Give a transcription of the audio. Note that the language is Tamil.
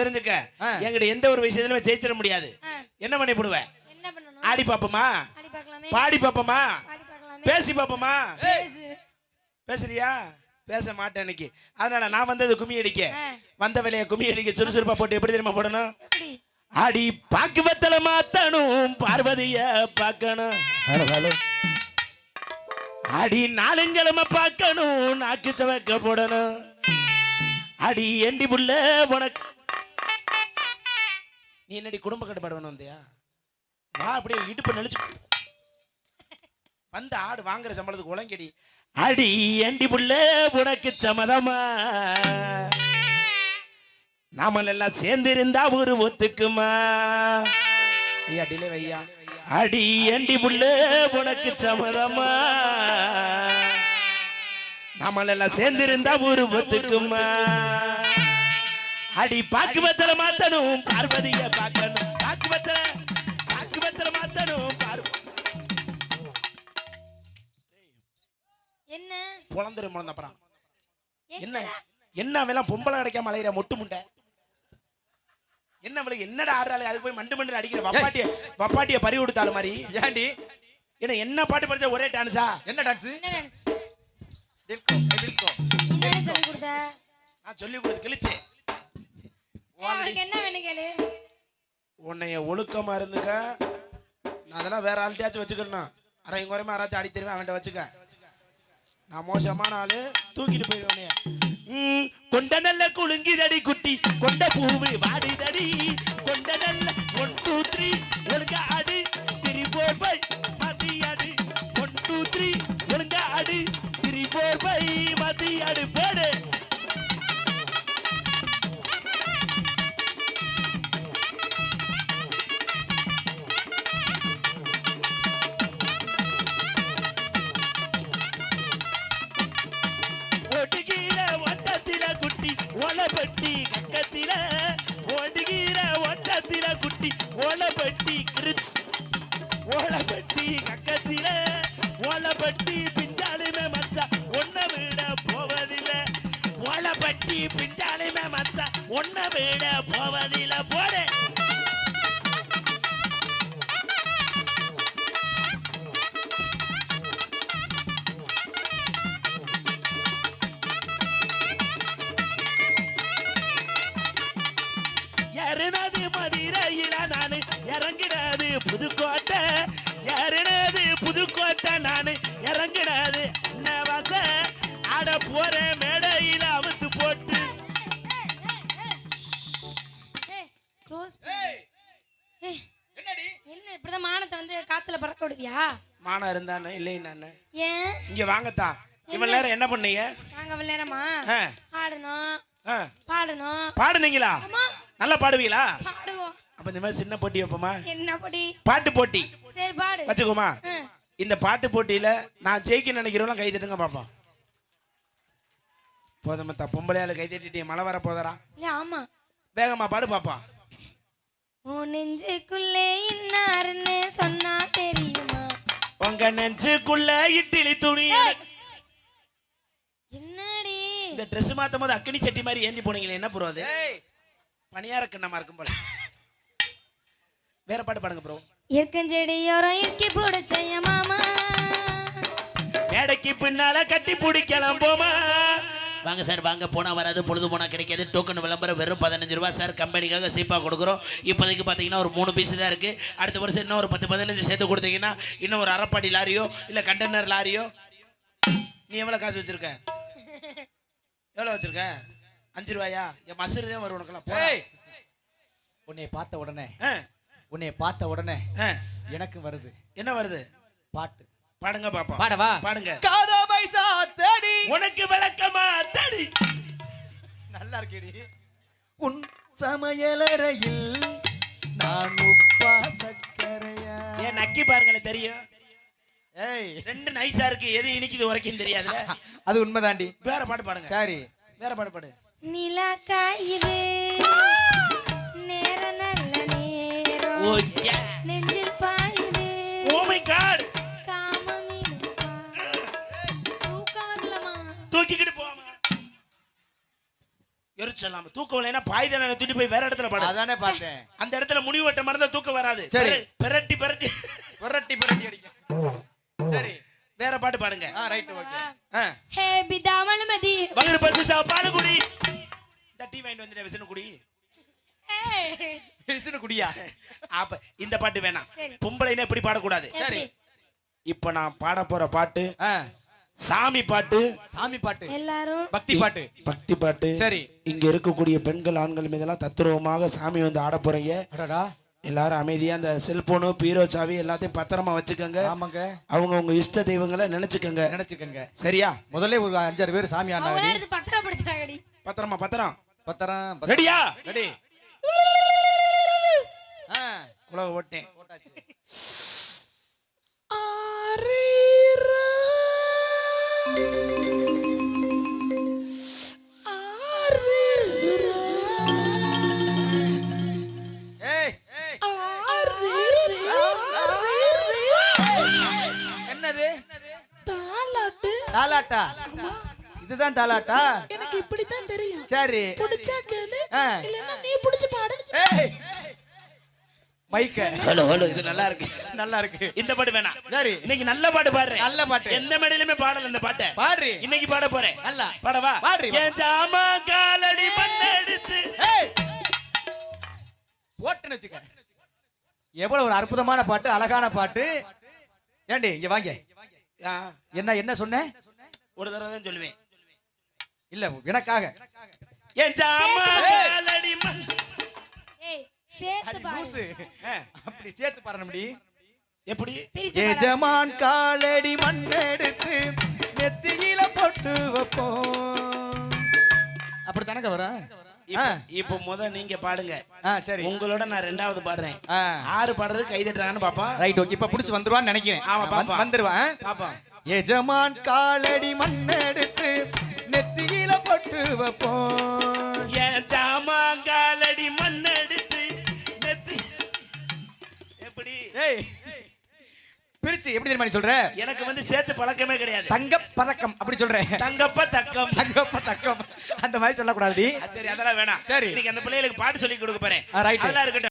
தெரிஞ்சுக்க. ஆ. என்கிட்ட எந்த ஒரு விஷயத்திலுமே ஜெயிச்சிட முடியாது. என்ன பண்ணி போடுவேன் ஆடி பாப்போமா? பாடி பாப்போமா? பாடி பார்க்கலாமே பேசி பாப்போமா? பேசு. பேசுறியா? பேச மாட்டேன் இன்னைக்கு. அதனால நான் வந்தது கும்மி அடிக்க. வந்த வேலையை கும்மி அடிக்க சுறுசுறுப்பா போட்டு எப்படி தெரியுமா போடணும்? அடி பாக்குவத்தல மாத்தணும் பார்வதிய பார்க்கணும். அடி நாலுங்கிழமை பார்க்கணும் நாக்கு சவக்க போடணும். அடி எண்டி புள்ள உனக்கு நீ என்னடி குடும்ப கட்டுப்பாடு வேணும் வந்தியா? வா அப்படியே இடுப்பு நெளிச்சு. வந்து ஆடு வாங்குற சம்பளத்துக்கு உலங்கடி அடி எண்டி புள்ள உனக்கு சமதமா நாமல் எல்லாம் சேர்ந்து இருந்தா ஒரு ஒத்துக்குமா? ஐயா டிலே வையா? அடி எண்டி புள்ள உனக்கு சமதமா நாமல் எல்லாம் சேர்ந்து இருந்தா ஒரு ஒத்துக்குமா? அடி பாக்குவத்தல மாத்தணும் பார்வதிய பார்க்கணும். பாக்குவத்தல பாக்குவத்தல மாத்தணும் பார்வ என்ன? புலந்துரு முழந்த அப்புறம் என்ன? என்ன? அவெல்லாம் பொம்பளை கிடைக்காம அலையிற மொட்டு முண்டை? என்ன அவளுக்கு என்னடா ஆடுறாளே? அதுக்கு போய் மண்டு மண்டு அடிக்கிற வப்பாட்டிய வப்பாட்டிய பறி கொடுத்தாலும் மாதிரி. ஏன்டி என்ன என்ன பாட்டு படிச்சா ஒரே டான்ஸா என்ன டான்ஸ் நான் சொல்லி கொடுத்து? கிழிச்சு ஏய், அவனுக்கு என்ன வேணும் கேளு. உன்னைய ஒழுக்கமா இருந்துக்க. நான் அதெல்லாம் வேற ஆள்கிட்டயாச்சும் வச்சுக்கணும் அரை குறைமா யாராச்சும் அடி தெரியும் அவன்கிட்ட வச்சுக்க. நான் மோசமான ஆளு. தூக்கிட்டு போயிடுவேன் கொண்ட நல்ல குலுங்கிதடி குட்டி கொண்ட பூவு வாடிதடி. கொண்ட நல்ல ஒன் டூ த்ரீ ஒழுங்கா அடி த்ரீ ஃபோர் ஃபைவ் மதி அடி ஒன் டூ த்ரீ ஒழுங்கா அடி த்ரீ ஃபோர் ஃபைவ் மதி அடி ஒன்ன விட போவதில்லை போடு. இறனது மதிரையில நானு இறங்கிடாது புதுக்கோட்டை. வந்து காத்துல பறக்க விடுவியா? மானம் இருந்தானே இல்லை நான். ஏன்? இங்க வாங்கத்தான் இவன் நேரம் என்ன பண்ணீங்க? நாங்க விளையாடமா ஆ, ஆடணும். பாடணும். பாடுனீங்களா? நல்லா பாடுவீங்களா? பாடுவோம். அப்ப இந்த மாதிரி சின்ன போட்டி வைப்போமா? என்ன படி பாட்டு போட்டி. சரி பாடு. வச்சுக்கோமா. இந்த பாட்டு போட்டியில நான் ஜெயிக்க நினைக்கிறவங்க கை தட்டுங்க பாப்போம். போதுமத்தா பொம்பளையால கை தட்டிட்டு மழை வர போதரா ஆமா. வேகமா பாடு பாப்பா உன் நெஞ்சுக்குள்ளே இன்னாருன்னு சொன்னா தெரியுமா? உங்க நெஞ்சுக்குள்ள இட்லி துணி. என்னடி? இந்த ட்ரெஸ் மாத்தும் போது அக்கினி சட்டி மாதிரி ஏந்தி போனீங்களே என்ன ப்ரோ அது? பணியார கிண்ணமா இருக்கும் போல. வேற பாட்டு பாடுங்க ப்ரோ இருக்கஞ்செடியோரம் இறுக்கி பிடிச்ச மாமா. மேடைக்கு பின்னால கட்டி பிடிக்கலாம் போமா. வாங்க சார் வாங்க. போனா வராது பொழுது போனா கிடைக்காது. டோக்கன் விளம்பரம் வெறும் பதினஞ்சு ரூபா சார். கம்பெனிக்காக சீப்பாக கொடுக்குறோம். இப்போதைக்கு பார்த்தீங்கன்னா ஒரு மூணு பீஸ் தான் இருக்கு. அடுத்த வருஷம் இன்னும் ஒரு பத்து பதினஞ்சு சேர்த்து கொடுத்தீங்கன்னா இன்னும் ஒரு அரைப்பாடி லாரியோ இல்லை கண்டெய்னர் லாரியோ. நீ எவ்வளோ காசு வச்சிருக்க? எவ்வளோ வச்சிருக்க? அஞ்சு ரூபாயா? என் மசூரி தான் வரும் உனக்கெல்லாம். உன்னை பார்த்த உடனே உன்னை பார்த்த உடனே. எனக்கு வருது. என்ன வருது? பாட்டு. பாடுங்க பாப்பா. பாடவா? பாடுங்க. காதோ பைசா தேடி உனக்கு விளக்கமா? தடி. நல்லா இருக்கேடி. உன் சமையலறையில் நான் உப்பா சக்கரையா ஏன் நக்கி பாருங்களேன் தெரியும். ஏய். ரெண்டு நைஸா இருக்கு. எது இனிக்குது உரைக்கும் தெரியாதுல. அது உண்மைதாண்டி. வேற பாட்டு பாடுங்க. சரி. வேற பாட்டு பாடு. நிலா காயுது எரிச்சலாம. தூக்கம் வரலைன்னா பாய்தலை தூக்கிட்டு போய் வேற இடத்துல பாடு. அதானே பார்த்தேன். அந்த இடத்துல முனி வட்ட மறந்தா தூக்கம் வராது. சரி. பெர- பெரட்டி பெரட்டி. புரட்டி புரட்டி அடிக்கும். சரி. வேற பாட்டு பாடுங்க. ஆ ரைட் ஓகே. ஹே பிதாமனுமதி மகர் பசு சாப்பாடு குடி இந்த டீ வாங்கிட்டு வந்துட்டேன் விசனு குடி விஷ்ணு குடியா அப்ப இந்த பாட்டு வேணாம். சரி. பொம்பளைன்னு எப்படி பாடக்கூடாது. எப்படி இப்ப நான் பாட போற பாட்டு சாமி பாட்டு. சாமி பாட்டு. எல்லாரும். பக்தி பாட்டு. பக்தி பாட்டு. சரி. இங்க இருக்கக்கூடிய பெண்கள் ஆண்கள் மீதெல்லாம் தத்துருவமாக சாமி வந்து ஆட போறீங்க. அடடா. எல்லாரும் அமைதியா அந்த செல்போனு பீரோ சாவி எல்லாத்தையும் பத்திரமா வச்சுக்கோங்க. ஆமாங்க. அவங்க உங்க இஷ்ட தெய்வங்களை நினைச்சுக்கோங்க. நினைச்சுக்கங்க. சரியா? முதல்ல ஒரு அஞ்சாறு பேர் சாமி எடுத்து பத்திரப்படுத்துறாங்கடி. பத்திரமா பத்திரம்? பத்தரம் ரெடியா? ரெடி. ஆ உலக ஓட்டேன் போட்டாச்சு ஏய் என்னது? தாலாட்டா. இதுதான் தாலாட்டா? எனக்கு இப்படித்தான் தெரியும். சரி. பிடிச்சா கேளு. இல்லைன்னா நீ பிடிச்சு பாடு. ஏய். மைக்க. Hello hello. இது நல்லா இருக்கு. நல்லா இருக்கு. இந்த பாட்டு வேணாம். சரி. இன்னைக்கு நல்ல பாட்டு பாடுறேன். நல்ல பாட்டு. எந்த மேடையிலுமே பாடல இந்த பாட்டை. பாடுறி இன்னைக்கு பாட போறேன். நல்லா. பாடவா? பாடுறி. என் ஜாமா காலடி பண்ணெடுத்து ஏய். போட்டுன்னு வச்சுக்க. எவ்வளவு ஒரு அற்புதமான பாட்டு அழகான பாட்டு. ஏண்டி இங்க வாங்க. என்ன என்ன சொன்ன? ஒரு தடவை தான் சொல்லுவேன். இல்ல எனக்காக. என் ஜாமா ஏய். காலடி மண் ஏய் சேர்த்து அடி பாரு. லூசு. ஆ, அப்படி சேர்த்து பாரு முடி எப்படி. எஜமான் காலடி மண் எடுத்து நெத்தியில போட்டு வைப்போம். அப்படி வர இப்ப முத நீங்க பாடுங்க. சரி. உங்களோட நான் ரெண்டாவது பாடுறேன். ஆறு பாடுறது? கை தட்டுறாங்கன்னு பாப்பா ரைட் ஓகே இப்ப புடிச்சு வந்துருவான்னு நினைக்கிறேன். ஆமா. வந்துருவான் பாப்பா எஜமான் காலடி மண் எடுத்து நெத்தியில போட்டு வைப்போம். என் ஜாமா காலடி மண் எடுத்து நெத்தி எப்படி? ஏய் பிரிச்சு எப்படி தெரியுமா சொல்ற? எனக்கு வந்து சேர்த்து பழக்கமே கிடையாது. தங்க பதக்கம் அப்படி சொல்றேன் தங்கப்ப தக்கம் தங்க பதக்கம் அந்த மாதிரி சொல்லக்கூடாது. சரி அதெல்லாம் வேணாம். சரி. இன்னைக்கு அந்த பிள்ளைகளுக்கு பாட்டு சொல்லி கொடுக்க போறேன். அதெல்லாம் இருக்கட்டும்.